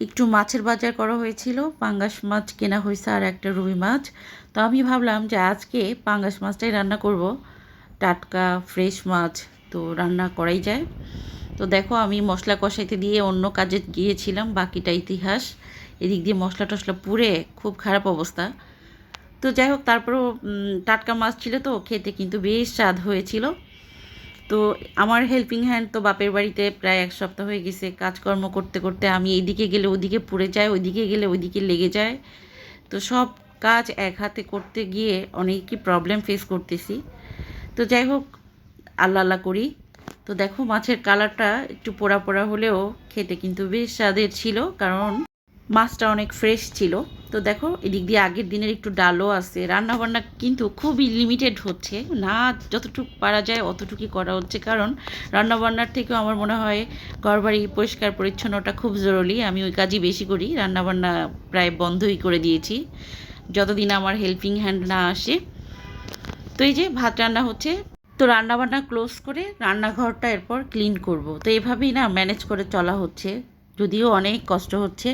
একটু মাছের বাজার করা হয়েছিল, পাঙ্গাস মাছ কেনা হয়েছে আর একটা রুই মাছ। তো আমি ভাবলাম যে আজকে পাঙ্গাস মাছটাই রান্না করব। টাটকা, ফ্রেশ মাছ তো রান্না করাই যায়। তো দেখো আমি মশলা কষাইতে দিয়ে অন্য কাজে গিয়েছিলাম, বাকিটা ইতিহাস। এদিক দিয়ে মশলা টশলা পুড়ে খুব খারাপ অবস্থা। তো যাই হোক, তারপরেও টাটকা মাছ ছিল তো, খেতে কিন্তু বেশ স্বাদ হয়েছিল। তো আমার হেল্পিং হ্যান্ড তো বাপের বাড়িতে প্রায় এক সপ্তাহ হয়ে গেছে। কাজকর্ম করতে করতে আমি এদিকে গেলে ওদিকে পুড়ে যায়, ওইদিকে গেলে ওইদিকে লেগে যায়। তো সব কাজ এক হাতে করতে গিয়ে অনেকই প্রবলেম ফেস করতেছি। তো যাই হোক, আল্লাহ আল্লাহ করি। তো দেখো মাছের কালারটা একটু পোড়া পোড়া হলেও খেতে কিন্তু বেশ স্বাদের ছিল, কারণ মাছটা অনেক ফ্রেশ ছিল। তো দেখো, এদিক দিয়ে আগের দিনের একটু ডালও আছে। রান্না বান্না কিন্তু খুবই লিমিটেড হচ্ছে। না যতটুকু পারা যায় অতটুকুই করা হচ্ছে। কারণ রান্না বান্নার থেকেও আমার মনে হয় ঘরবাড়ি পরিষ্কার পরিচ্ছন্নটা খুব জরুরি। আমি ওই কাজই বেশি করি। রান্না বান্না প্রায় বন্ধই করে দিয়েছি। যতদিন আমার হেল্পিং হ্যান্ড না আসে। তো এই যে ভাত রান্না হচ্ছে। তো রান্না বান্না ক্লোজ করে রান্নাঘরটা এরপর ক্লিন করব। তো এভাবেই না ম্যানেজ করে চলা হচ্ছে। যদিও অনেক কষ্ট হচ্ছে।